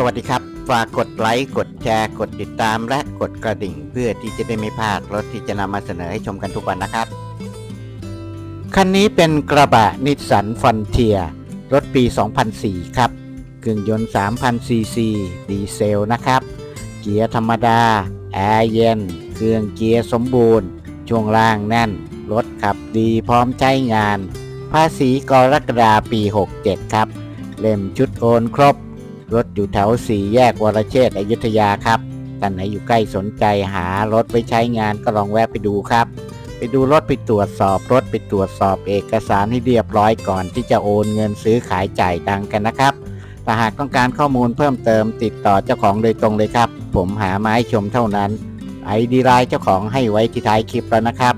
สวัสดีครับ ฝากกดไลค์ กดแชร์ กดติดตามและกดกระดิ่ง เพื่อที่จะได้ไม่พลาดรถที่จะนำมาเสนอให้ชมกันทุกวันนะครับ คันนี้เป็นกระบะนิสสันฟอนเทียรถปี 2004 ครับเครื่องยนต์3,000ซีซีดีเซลนะครับ เกียร์ธรรมดา แอร์เย็น เครื่องเกียร์สมบูรณ์ ช่วงล่างแน่น รถขับดีพร้อมใช้งาน ภาษีกรกฎาปี 67 ครับ เล่มชุดโอนครบ รถอยู่แถวสี่แยกวรเชษอยุธยาครับท่านไหนอยู่ใกล้สนใจหารถไปใช้งานก็ลองแวะไปดูครับ ไปดูรถไปตรวจสอบรถไปตรวจสอบเอกสารให้เรียบร้อยก่อน ที่จะโอนเงินซื้อขายจ่ายตังกันนะครับถ้าหากต้องการข้อมูลเพิ่มเติมติดต่อเจ้าของโดยตรงเลยครับ ผมหามาให้ชมเท่านั้นไอดีไลน์เจ้าของให้ไว้ที่ท้ายคลิปแล้วนะครับ